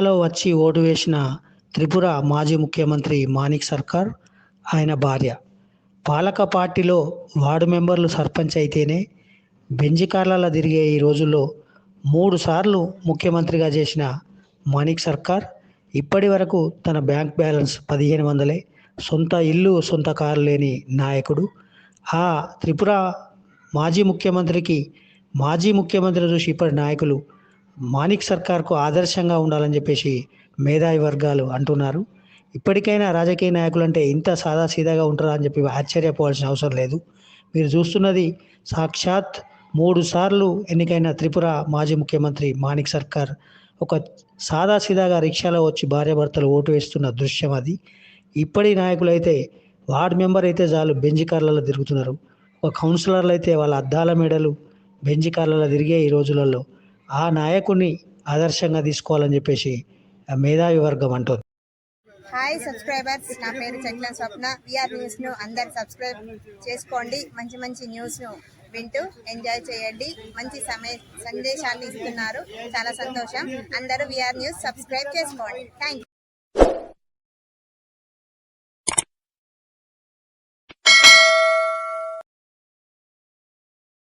లో వచ్చి ఓటు వేసిన త్రిపుర మాజీ ముఖ్యమంత్రి మాణిక్ సర్కార్ ఆయన భార్య. పాలక పార్టీలో వార్డు మెంబర్లు సర్పంచ్ అయితేనే బెంజి కార్లలో తిరిగే ఈ రోజుల్లో మూడు సార్లు ముఖ్యమంత్రిగా చేసిన మాణిక్ సర్కార్ ఇప్పటి వరకు తన బ్యాంక్ బ్యాలెన్స్ పదిహేను వందలే. సొంత ఇల్లు సొంత కారు లేని నాయకుడు. ఆ త్రిపుర మాజీ ముఖ్యమంత్రికి మాజీ ముఖ్యమంత్రి చూసి ఇప్పటి నాయకులు మాణిక్ సర్కార్కు ఆదర్శంగా ఉండాలని చెప్పేసి మేధావి వర్గాలు అంటున్నారు. ఇప్పటికైనా రాజకీయ నాయకులు అంటే ఇంత సాదాసీదాగా ఉంటారా అని చెప్పి ఆశ్చర్యపోవాల్సిన అవసరం లేదు. మీరు చూస్తున్నది సాక్షాత్ మూడు సార్లు ఎన్నికైన త్రిపుర మాజీ ముఖ్యమంత్రి మాణిక్ సర్కార్. ఒక సాదాసీదాగా రిక్షాలో వచ్చి భార్యాభర్తలు ఓటు వేస్తున్న దృశ్యం అది. ఇప్పటి నాయకులు అయితే వార్డ్ మెంబర్ అయితే చాలు బెంజి కార్లలో తిరుగుతున్నారు. ఒక కౌన్సిలర్లు అయితే వాళ్ళ అద్దాల మెడలు బెంజి కార్లలో తిరిగే ఈ రోజులలో. ఆ నాయకుడిని ఆదర్శంగా తీసుకోవాలని చెప్పేసి మేధావి వర్గం అంటుంది. హాయ్ సబ్స్క్రైబర్స్ నా పేరు చెట్ల స్వప్న. విఆర్ న్యూస్ను అందరు సబ్స్క్రైబ్ చేసుకోండి. మంచి మంచి న్యూస్ను వింటూ ఎంజాయ్ చేయండి. మంచి సమయ సందేశాన్ని ఇస్తున్నారు. చాలా సంతోషం. అందరూ విఆర్ న్యూస్ సబ్స్క్రైబ్ చేసుకోండి. థ్యాంక్